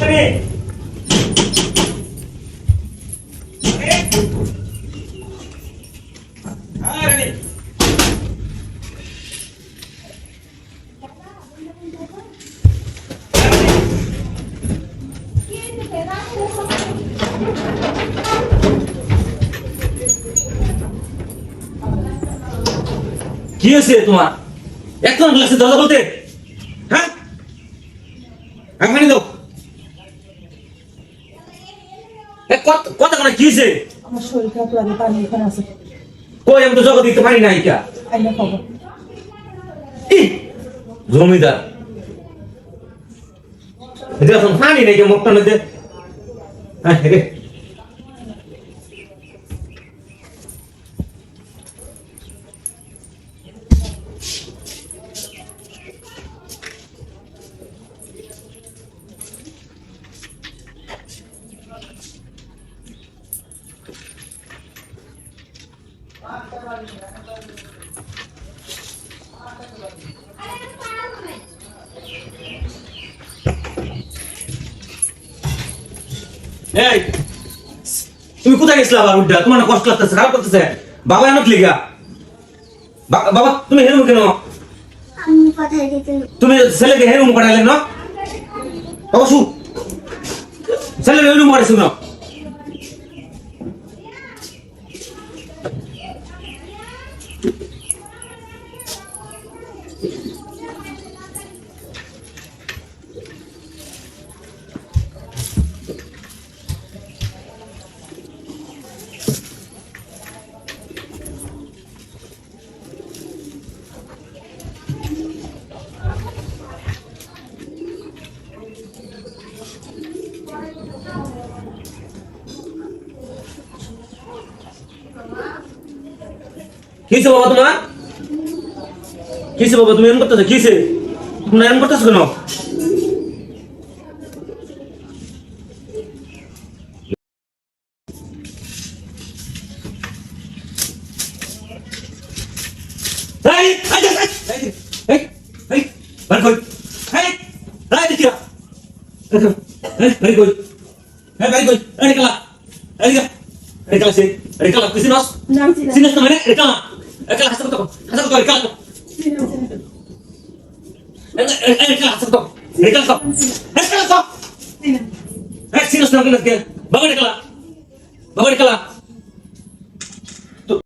Allez কি হয়েছে তোমার? এখন লাগছে দরজা বলতে হ্যাঁ? দাও কথা মানে কি হয়েছে? আমার শরীর খারাপ লাগে পানি এখানে আছে। কই আমি তো জগৎ দিতে পারি নাই কা আইনা খাব ই, জমিদার। দেখুন পানি নাই মুখটা মধ্যে। হ্যাঁ, এই, তুমি কোথায় গেছিলা আবার উড্ডা? তোমার কষ্ট লাগতেছে খারাপ করতেছে বাবা এমন লিগা। বাবা, তুমি হেরুম কেন? তুমি ছেলেকে হেরুম পাঠাইলে না? বাবা, শু। ছেলেকে হেরুম পাঠাইছো না কিসে বাবা তোমার কিসে বাবা তুমি এমন করতেছো কিসে তুমি এমন করতেছো কেন এই, এই, এই, এই, এই, এই, বার কই। এই, এই, দেখিয়া। এই, এই, কই। এই, বাড়ি কই। এই, রেখালা। এই, রেখা। রেখালা সে। রেখালা, তুই চিনস?